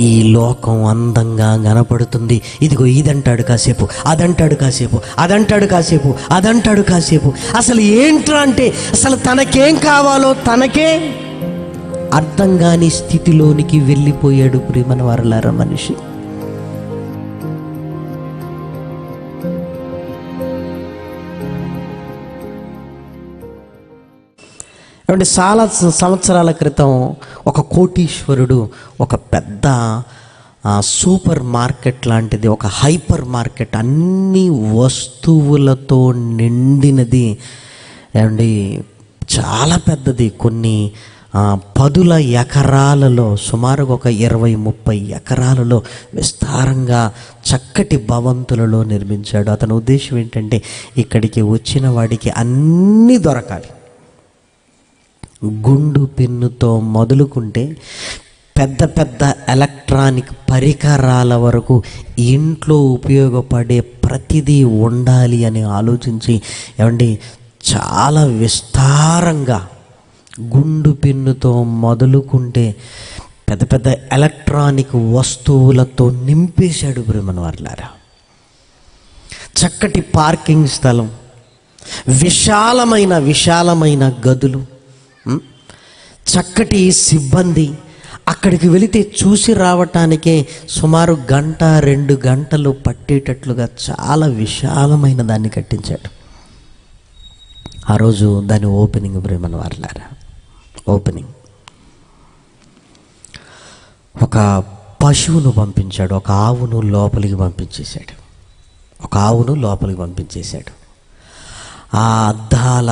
ఈ లోకం అందంగా కనపడుతుంది. ఇదిగో ఇదంటాడు కాసేపు అదంటాడు కాసేపు అదంటాడు కాసేపు అదంటాడు కాసేపు. అసలు ఏంట్రా అంటే అసలు తనకేం కావాలో తనకే అర్థం కాని స్థితిలోనికి వెళ్ళిపోయాడు ప్రియమన వారలారా మనిషి. ఏమంటే చాలా సంవత్సరాల క్రితం ఒక కోటీశ్వరుడు ఒక పెద్ద సూపర్ మార్కెట్ లాంటిది ఒక హైపర్ మార్కెట్ అన్ని వస్తువులతో నిండినది. అండి చాలా పెద్దది. కొన్ని పదుల ఎకరాలలో సుమారుగా ఒక ఇరవై ముప్పై ఎకరాలలో విస్తారంగా చక్కటి భవంతులలో నిర్మించాడు. అతని ఉద్దేశం ఏంటంటే ఇక్కడికి వచ్చిన వాడికి అన్నీ దొరకాలి. గుండు పిన్నుతో మొదలుకుంటే పెద్ద పెద్ద ఎలక్ట్రానిక్ పరికరాల వరకు ఇంట్లో ఉపయోగపడే ప్రతిదీ ఉండాలి అని ఆలోచించి ఏమండి చాలా విస్తారంగా గుండు పిన్నుతో మొదలుకుంటే పెద్ద పెద్ద ఎలక్ట్రానిక్ వస్తువులతో నింపేశాడు బ్రహ్మన్ వర్లారా చక్కటి పార్కింగ్ స్థలం విశాలమైన విశాలమైన గదులు చక్కటి సిబ్బంది అక్కడికి వెళితే చూసి రావటానికే సుమారు గంట రెండు గంటలు పట్టేటట్లుగా చాలా విశాలమైన దాన్ని కట్టించాడు. ఆ రోజు దాని ఓపెనింగ్ ప్రేమను వారలారా? ఓపెనింగ్. ఒక పశువును పంపించాడు ఒక ఆవును లోపలికి పంపించేశాడు. ఒక ఆవును లోపలికి పంపించేశాడు. ఆ అద్దాల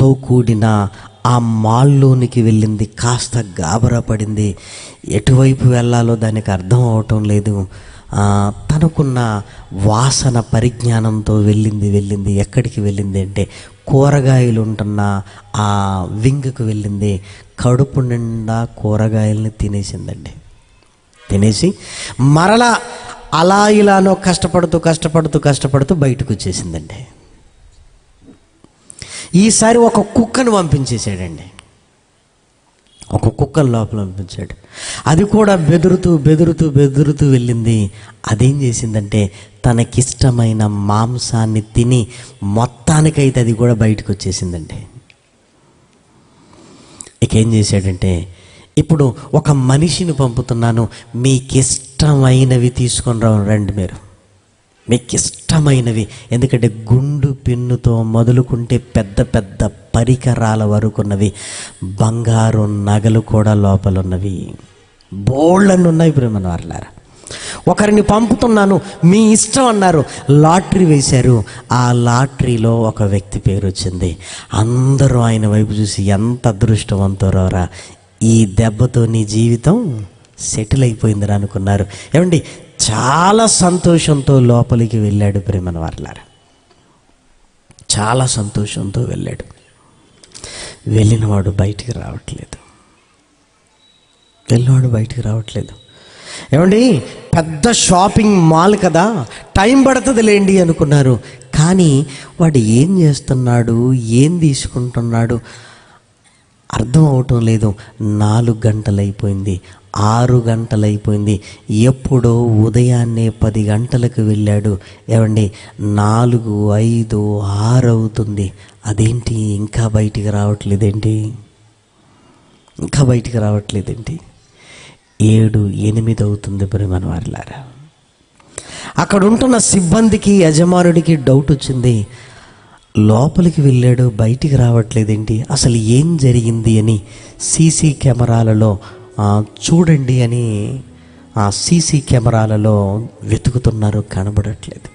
భయంతో కూడిన ఆ మాల్లోనికి వెళ్ళింది. కాస్త గాబరా పడింది. ఎటువైపు వెళ్ళాలో దానికి అర్థం అవటం లేదు. తనకున్న వాసన పరిజ్ఞానంతో వెళ్ళింది వెళ్ళింది. ఎక్కడికి వెళ్ళింది అంటే కూరగాయలు ఉంటున్న ఆ వింగ్కు వెళ్ళింది. కడుపు నిండా కూరగాయలని తినేసిందండి. తినేసి మరలా అలా ఇలానో కష్టపడుతూ కష్టపడుతూ కష్టపడుతూ బయటకు వచ్చేసిందండి ఈసారి ఒక కుక్కను పంపించేశాడండి. ఒక కుక్క లోపల పంపించాడు. అది కూడా బెదురుతూ బెదురుతూ బెదురుతూ వెళ్ళింది. అదేం చేసిందంటే తనకిష్టమైన మాంసాన్ని తిని మొత్తానికైతే అది కూడా బయటకు వచ్చేసిందండి ఇక ఏం చేశాడంటే ఇప్పుడు ఒక మనిషిని పంపుతున్నాను. మీకు ఇష్టమైనవి తీసుకొని రండి మీరు. మీకు ఇష్టమైనవి ఎందుకంటే గుండు పిన్నుతో మొదలుకుంటే పెద్ద పెద్ద పరికరాల వరకున్నవి. బంగారు నగలు కూడా లోపల ఉన్నవి బోళ్ళని ఉన్నాయి ప్రేమను ఒకరిని పంపుతున్నాను మీ ఇష్టం అన్నారు. లాటరీ వేశారు. ఆ లాటరీలో ఒక వ్యక్తి పేరు వచ్చింది. అందరూ ఆయన వైపు చూసి ఎంత అదృష్టవంతురారా. ఈ దెబ్బతో నీ జీవితం సెటిల్ అయిపోయిందిరా అనుకున్నారు. ఏమండి చాలా సంతోషంతో లోపలికి వెళ్ళాడు ప్రేమన వారలారా. చాలా సంతోషంతో వెళ్ళాడు. వెళ్ళినవాడు బయటికి రావట్లేదు. వెళ్ళినవాడు బయటికి రావట్లేదు. ఏమండి పెద్ద షాపింగ్ మాల్ కదా టైం పడుతుంది లేండి అనుకున్నారు. కానీ వాడు ఏం చేస్తున్నాడు ఏం తీసుకుంటున్నాడు అర్థం అవటం లేదు. నాలుగు గంటలైపోయింది. ఆరు గంటలైపోయింది. ఎప్పుడో ఉదయాన్నే పది గంటలకు వెళ్ళాడు. ఏమండి? నాలుగు ఐదు ఆరు అవుతుంది అదేంటి? ఇంకా బయటికి రావట్లేదేంటి? ఇంకా బయటికి రావట్లేదేంటి? ఏడు ఎనిమిది అవుతుంది ప్రేమను వారిలారా. అక్కడ ఉంటున్న సిబ్బందికి యజమానుడికి డౌట్ వచ్చింది లోపలికి వెళ్ళాడు బయటికి రావట్లేదేంటి? అసలు ఏం జరిగింది అని సీసీ కెమెరాలలో చూడండి అని ఆ సీసీ కెమెరాలలో వెతుకుతున్నారు కనబడట్లేదు.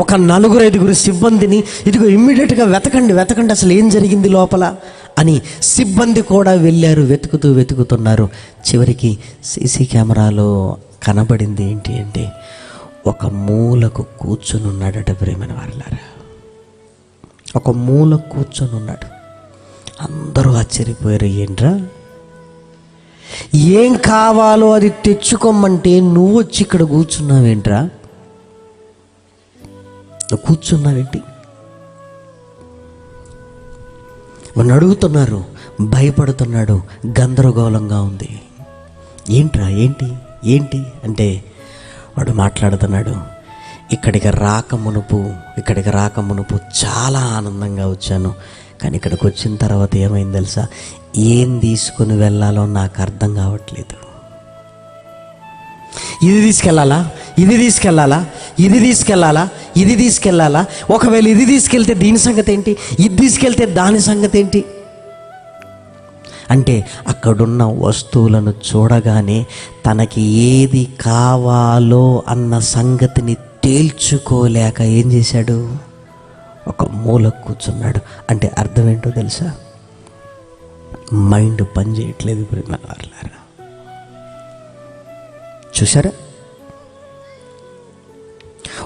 ఒక నలుగురు ఐదుగురు సిబ్బందిని ఇదిగో ఇమ్మీడియట్గా వెతకండి వెతకండి అసలు ఏం జరిగింది లోపల అని సిబ్బంది కూడా వెళ్ళారు వెతుకుతూ వెతుకుతున్నారు. చివరికి సీసీ కెమెరాలో కనబడింది ఏంటి అంటే ఒక మూలకు కూర్చొని ఉన్నాడట ప్రేమని వారలారా. ఒక మూల కూర్చొని ఉన్నాడు అందరూ ఆశ్చర్యపోయారు ఏంట్రా? ఏం కావాలో అది తెచ్చుకోమంటే నువ్వు వచ్చి ఇక్కడ కూర్చున్నావేంట్రా? నువ్వు కూర్చున్నావేంటి? వాడిని అడుగుతున్నారు భయపడుతున్నాడు గందరగోళంగా ఉంది. ఏంట్రా ఏంటి ఏంటి? అంటే వాడు మాట్లాడుతున్నాడు. ఇక్కడికి రాక మునుపు ఇక్కడికి రాక మునుపు చాలా ఆనందంగా వచ్చాను. కానీ ఇక్కడికి వచ్చిన తర్వాత ఏమైంది తెలుసా? ఏం తీసుకుని వెళ్ళాలో నాకు అర్థం కావట్లేదు. ఇది తీసుకెళ్ళాలా? ఇది తీసుకెళ్ళాలా? ఇది తీసుకెళ్ళాలా? ఇది తీసుకెళ్ళాలా? ఒకవేళ ఇది తీసుకెళ్తే దీని సంగతి ఏంటి? ఇది తీసుకెళ్తే దాని సంగతి ఏంటి? అంటే అక్కడున్న వస్తువులను చూడగానే తనకి ఏది కావాలో అన్న సంగతిని తేల్చుకోలేక ఏం చేశాడు? ఒక మూల కూర్చున్నాడు. అంటే అర్థం ఏంటో తెలుసా? మైండ్ పనిచేయట్లేదు ప్రేమలారా చూసారా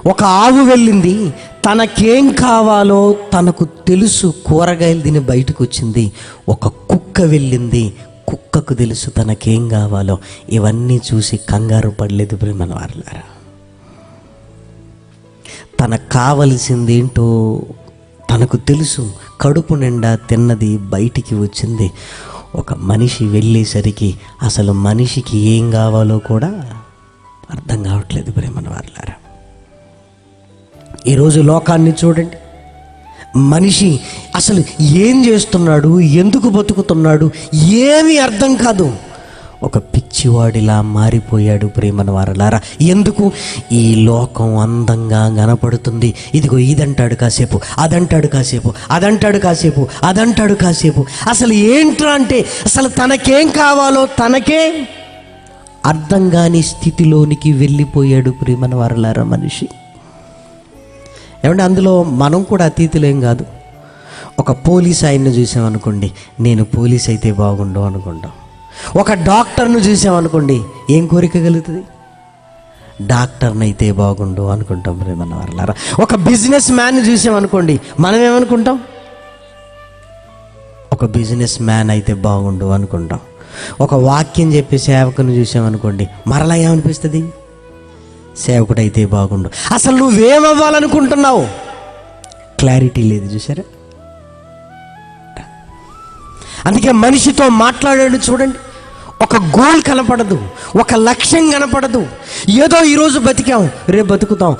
ఒక ఆవు వెళ్ళింది. తనకేం కావాలో తనకు తెలుసు కూరగాయలు తిని బయటకు వచ్చింది ఒక కుక్క వెళ్ళింది. కుక్కకు తెలుసు తనకేం కావాలో. ఇవన్నీ చూసి కంగారు పడలేదు ప్రేమన వారులారా తనకు కావలసింది ఏంటో తనకు తెలుసు. కడుపు నిండా తిన్నది బయటికి వచ్చింది. ఒక మనిషి వెళ్ళేసరికి అసలు మనిషికి ఏం కావాలో కూడా అర్థం కావట్లేదు ప్రేమన వారులారా ఈరోజు లోకాన్ని చూడండి. మనిషి అసలు ఏం చేస్తున్నాడు? ఎందుకు బతుకుతున్నాడు? ఏమీ అర్థం కాదు. ఒక పిచ్చివాడిలా మారిపోయాడు ప్రేమన వారలారా. ఎందుకు? ఈ లోకం అందంగా కనపడుతుంది. ఇదిగో ఇదంటాడు కాసేపు అదంటాడు కాసేపు అదంటాడు కాసేపు అదంటాడు కాసేపు. అసలు ఏంట్రా అంటే అసలు తనకేం కావాలో తనకే అర్థం కాని స్థితిలోనికి వెళ్ళిపోయాడు ప్రేమన వారలారా మనిషి. ఏమంటే అందులో మనం కూడా అతీతులేం కాదు. ఒక పోలీస్ ఆయన్ని చూసామనుకోండి నేను పోలీస్ అయితే బాగుండు అనుకుంటాం. ఒక డాక్టర్ను చూసామనుకోండి ఏం కోరిక కలుగుతుంది? డాక్టర్ని అయితే బాగుండు అనుకుంటాం మన వాళ్ళారా ఒక బిజినెస్ మ్యాన్ని చూసామనుకోండి మనం ఏమనుకుంటాం ఒక బిజినెస్ మ్యాన్ అయితే బాగుండు అనుకుంటాం. ఒక వాక్యం చెప్పే సేవకుని చూసామనుకోండి మరలా ఏమనిపిస్తుంది? సేవకుడైతే బాగుండు. అసలు నువ్వేమవ్వాలనుకుంటున్నావు? క్లారిటీ లేదు చూసారా? అందుకే మనిషితో మాట్లాడాడు చూడండి. ఒక గోల్ కనపడదు ఒక లక్ష్యం కనపడదు. ఏదో ఈరోజు బతికాం రేపు బతుకుతాం.